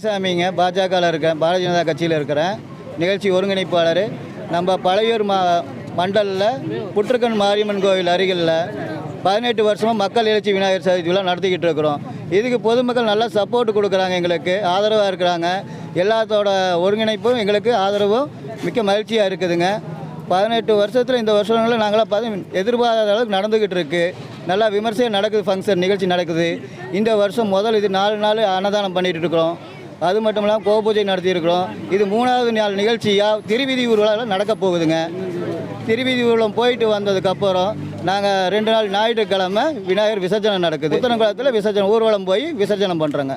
சாமிங்க பாஜகவில் இருக்கேன் பாரதிய ஜனதா கட்சியில் இருக்கிறேன். நிகழ்ச்சி ஒருங்கிணைப்பாளர். நம்ம பழையூர் மா மண்டலில் புற்றுக்கன் மாரியம்மன் கோவில் அருகில் பதினெட்டு வருஷமாக மக்கள் எழுச்சி விநாயகர் சதுர்த்தி விழா நடத்திக்கிட்டு இருக்கிறோம். இதுக்கு பொதுமக்கள் நல்லா சப்போர்ட் கொடுக்குறாங்க எங்களுக்கு ஆதரவாக இருக்கிறாங்க. எல்லாத்தோட ஒருங்கிணைப்பும் எங்களுக்கு ஆதரவும் மிக்க மகிழ்ச்சியாக இருக்குதுங்க. பதினெட்டு வருஷத்தில் இந்த வருஷங்களில் நாங்களாம் பதி எதிர்பாராத அளவுக்கு நடந்துக்கிட்டு இருக்குது நல்லா விமர்சையாக நடக்குது ஃபங்க்ஷன் நிகழ்ச்சி நடக்குது. இந்த வருஷம் முதல் இது நாலு நாள் அன்னதானம் பண்ணிகிட்டு இருக்கிறோம். அது மட்டும் இல்லாமல் கோபூஜை நடத்தியிருக்கிறோம். இது மூணாவது நாள் நிகழ்ச்சியாக திருவிதி ஊர்வலம் நடக்க போகுதுங்க. திருவிதி ஊர்வலம் போயிட்டு வந்ததுக்கப்புறம் நாங்கள் ரெண்டு நாள் ஞாயிற்றுக்கிழமை விநாயகர் விசர்ஜனம் நடக்குது. உத்தரங்குளத்தில் விசர்ஜனம் ஊர்வலம் போய் விசர்ஜனம் பண்ணுறோங்க